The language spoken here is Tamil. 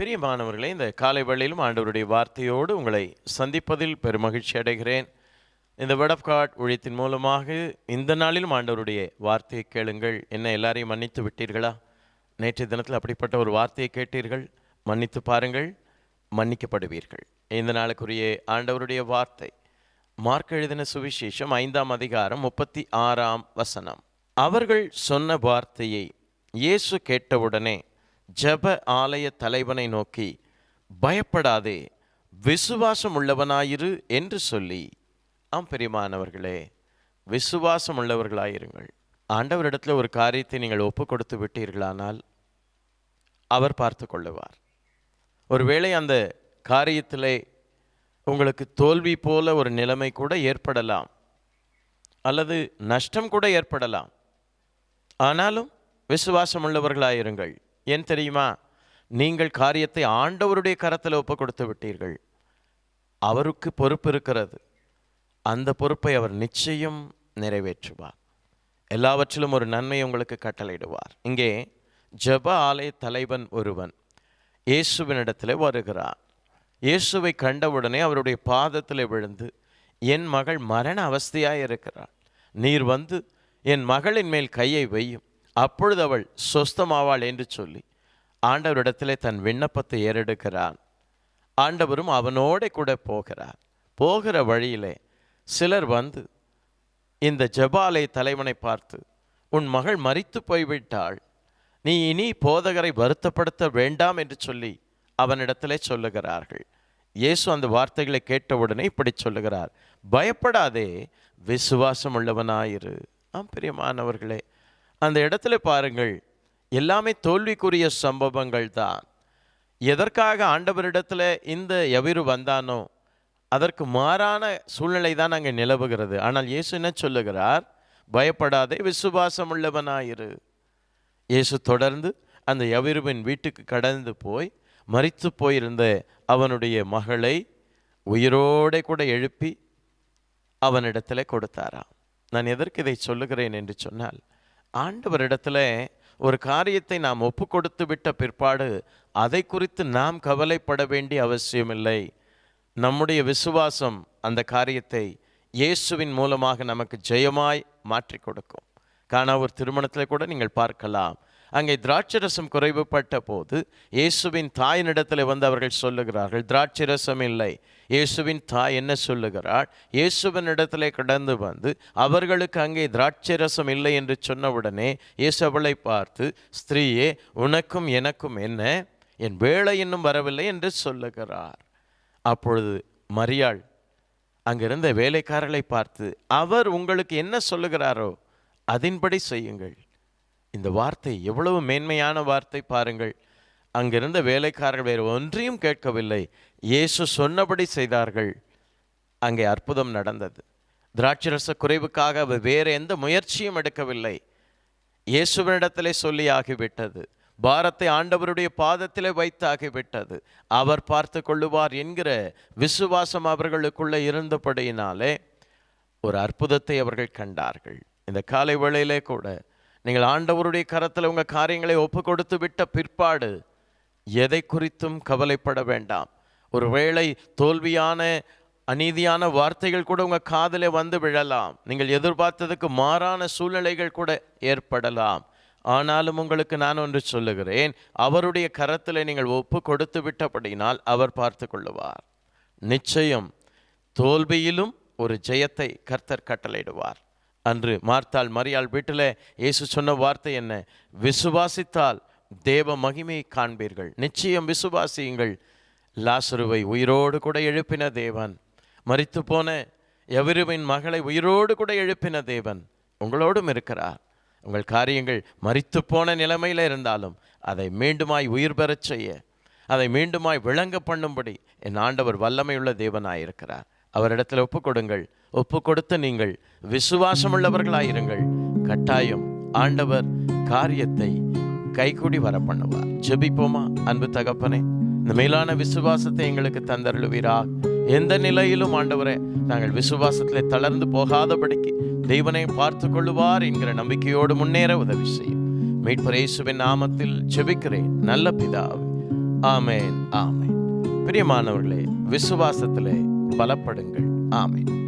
பிரியமானவர்களே இந்த காலை வேளையிலும் ஆண்டவருடைய வார்த்தையோடு உங்களை சந்திப்பதில் பெருமகிழ்ச்சி அடைகிறேன். இந்த வெட் ஆஃப் காட் ஊழியத்தின் மூலமாக இந்த நாளிலும் ஆண்டவருடைய வார்த்தையை கேளுங்கள். என்ன எல்லாரையும் மன்னித்து விட்டீர்களா? நேற்றைய தினத்தில் அப்படிப்பட்ட ஒரு வார்த்தையை கேட்டீர்கள். மன்னித்து பாருங்கள் மன்னிக்கப்படுவீர்கள். இந்த நாளுக்குரிய ஆண்டவருடைய வார்த்தை. மார்க் எழுதின சுவிசேஷம் ஐந்தாம் அதிகாரம் முப்பத்தி ஆறாம் வசனம். அவர்கள் சொன்ன வார்த்தையை இயேசு கேட்டவுடனே ஜப ஆலய தலைவனை நோக்கி பயப்படாதே விசுவாசம் உள்ளவனாயிரு என்று சொல்லி ஆம் பெரியமானவர்களே விசுவாசம் உள்ளவர்களாயிருங்கள் ஆண்டவரிடத்தில் ஒரு காரியத்தை நீங்கள் ஒப்பு கொடுத்து விட்டீர்களானால் அவர் பார்த்து கொள்ளுவார். ஒருவேளை அந்த காரியத்திலே உங்களுக்கு தோல்வி போல ஒரு நிலைமை கூட ஏற்படலாம் அல்லது நஷ்டம் கூட ஏற்படலாம். ஆனாலும் விசுவாசம் உள்ளவர்களாயிருங்கள் ஏன் தெரியுமா? நீங்கள் காரியத்தை ஆண்டவருடைய கரத்தில் ஒப்பு கொடுத்து விட்டீர்கள். அவருக்கு பொறுப்பு இருக்கிறது. அந்த பொறுப்பை அவர் நிச்சயம் நிறைவேற்றுவார். எல்லாவற்றிலும் ஒரு நன்மை உங்களுக்கு கட்டளையிடுவார். இங்கே ஜெப ஆலய தலைவன் ஒருவன் இயேசுவினிடத்தில் வருகிறார். இயேசுவை கண்டவுடனே அவருடைய பாதத்தில் விழுந்து என் மகள் மரண அவஸ்தையாக இருக்கிறாள். நீர் வந்து என் மகளின் மேல் கையை வையும். அப்பொழுது அவள் சொஸ்தமாவாள் என்று சொல்லி ஆண்டவரிடத்திலே தன் விண்ணப்பத்தை ஏறெடுக்கிறான். ஆண்டவரும் அவனோட கூட போகிறார். போகிற வழியிலே சிலர் வந்து இந்த ஜபாலை தலைவனை பார்த்து உன் மகள் மறித்து போய்விட்டாள். நீ இனி போதகரை வருத்தப்படுத்த வேண்டாம் என்று சொல்லி அவனிடத்திலே சொல்லுகிறார்கள். இயேசு அந்த வார்த்தைகளை கேட்டவுடனே இப்படி சொல்லுகிறார். பயப்படாதே விசுவாசம் உள்ளவனாயிரு ஆம் பிரியமானவர்களே அந்த இடத்துல பாருங்கள். எல்லாமே தோல்விக்குரிய சம்பவங்கள் தான். எதற்காக ஆண்டவரிடத்தில் இந்த எவிரு வந்தானோ அதற்கு மாறான சூழ்நிலை தான் அங்கே நிலவுகிறது. ஆனால் இயேசு என்ன சொல்லுகிறார்? பயப்படாதே விசுவாசம் உள்ளவனாயிரு இயேசு தொடர்ந்து அந்த எவிருவின் வீட்டுக்கு கடந்து போய் மறித்து போயிருந்த அவனுடைய மகளை உயிரோടെ கூட எழுப்பி அவனிடத்தில் கொடுத்தாராம். நான் எதற்கு இதை சொல்லுகிறேன் என்று சொன்னால் ஆண்டவரிடத்துல ஒரு காரியத்தை நாம் ஒப்பு கொடுத்து விட்ட பிற்பாடு அதை குறித்து நாம் கவலைப்பட வேண்டிய அவசியமில்லை. நம்முடைய விசுவாசம் அந்த காரியத்தை இயேசுவின் மூலமாக நமக்கு ஜெயமாய் மாற்றி கொடுக்கும். காணாவூர் திருமணத்தில் கூட நீங்கள் பார்க்கலாம். அங்கே திராட்சரசம் குறைவுபட்ட போது இயேசுவின் தாயினிடத்தில் வந்து அவர்கள் சொல்லுகிறார்கள் திராட்சரசம் இல்லை. இயேசுவின் தாய் என்ன சொல்லுகிறாள்? இயேசுவின் இடத்திலே கடந்து வந்து அவர்களுக்கு அங்கே திராட்சரசம் இல்லை என்று சொன்னவுடனே இயேசு அவளை பார்த்து ஸ்திரீயே உனக்கும் எனக்கும் என்ன? என் வேலை இன்னும் வரவில்லை என்று சொல்லுகிறார். அப்பொழுது மரியாள் அங்கிருந்த வேலைக்காரர்களை பார்த்து அவர் உங்களுக்கு என்ன சொல்லுகிறாரோ அதன்படி செய்யுங்கள். இந்த வார்த்தை எவ்வளவு மேன்மையான வார்த்தை பாருங்கள். அங்கிருந்த வேலைக்காரர்கள் வேறு ஒன்றையும் கேட்கவில்லை. இயேசு சொன்னபடி செய்தார்கள். அங்கே அற்புதம் நடந்தது. திராட்சரச குறைவுக்காக அவர் வேறு எந்த முயற்சியும் எடுக்கவில்லை. இயேசுவனிடத்திலே சொல்லி ஆகிவிட்டது. பாரத்தை ஆண்டவருடைய பாதத்திலே வைத்து ஆகிவிட்டது. அவர் பார்த்து கொள்ளுவார் என்கிற விசுவாசம் அவர்களுக்குள்ளே இருந்தபடியினாலே ஒரு அற்புதத்தை அவர்கள் கண்டார்கள். இந்த காலை வேளையிலே கூட நீங்கள் ஆண்டவருடைய கரத்தில் உங்கள் காரியங்களை ஒப்பு கொடுத்து விட்ட பிற்பாடு எதை குறித்தும் கவலைப்பட வேண்டாம். ஒருவேளை தோல்வியான அநீதியான வார்த்தைகள் கூட உங்கள் காதலே வந்து விழலாம். நீங்கள் எதிர்பார்த்ததுக்கு மாறான சூழ்நிலைகள் கூட ஏற்படலாம். ஆனாலும் உங்களுக்கு நான் ஒன்று சொல்லுகிறேன் அவருடைய கரத்தில் நீங்கள் ஒப்பு கொடுத்து விட்டபடினால் அவர் பார்த்து கொள்ளுவார் நிச்சயம் தோல்வியிலும் ஒரு ஜெயத்தை கர்த்தர் கட்டளையிடுவார். அன்று மார்த்தாள் மரியாள் வீட்டில் இயேசு சொன்ன வார்த்தை என்ன? விசுவாசித்தால் தேவ மகிமையை காண்பீர்கள். நிச்சயம் விசுவாசியுங்கள். லாசுருவை உயிரோடு கூட எழுப்பின தேவன். மறித்து போன எவருவின் மகளை உயிரோடு கூட எழுப்பின தேவன். உங்களோடும் இருக்கிறார். உங்கள் காரியங்கள் மறித்து போன நிலைமையில் இருந்தாலும் அதை மீண்டுமாய் உயிர் பெறச் செய்ய அதை மீண்டுமாய் விளங்க பண்ணும்படி என் ஆண்டவர் வல்லமையுள்ள தேவனாயிருக்கிறார். அவரிடத்தில் ஒப்புக்கொடுங்கள். கொடுங்கள் ஒப்பு கொடுத்த நீங்கள் விசுவாசமுள்ளவர்களாயிருங்கள். கட்டாயம் ஆண்டவர் காரியத்தை கைகூடி வர பண்ணுவார் ஜெபிப்போமா அன்பு தகப்பனே? இந்த மேலான விசுவாசத்தை எங்களுக்கு தந்தருளுவீரா. எந்த நிலையிலும் ஆண்டவரே நாங்கள் விசுவாசத்தில் தளர்ந்து போகாதபடிக்கு தெய்வனை பார்த்து கொள்ளுவார் என்கிற நம்பிக்கையோடு முன்னேற உதவி செய்யும். மீட்பர் இயேசுவின் நாமத்தில் ஜெபிக்கிறேன். நல்ல பிதாவே. ஆமேன் ஆமேன். பிரியமானவர்களே விசுவாசத்திலே பலப்படுங்கள். ஆமேன்.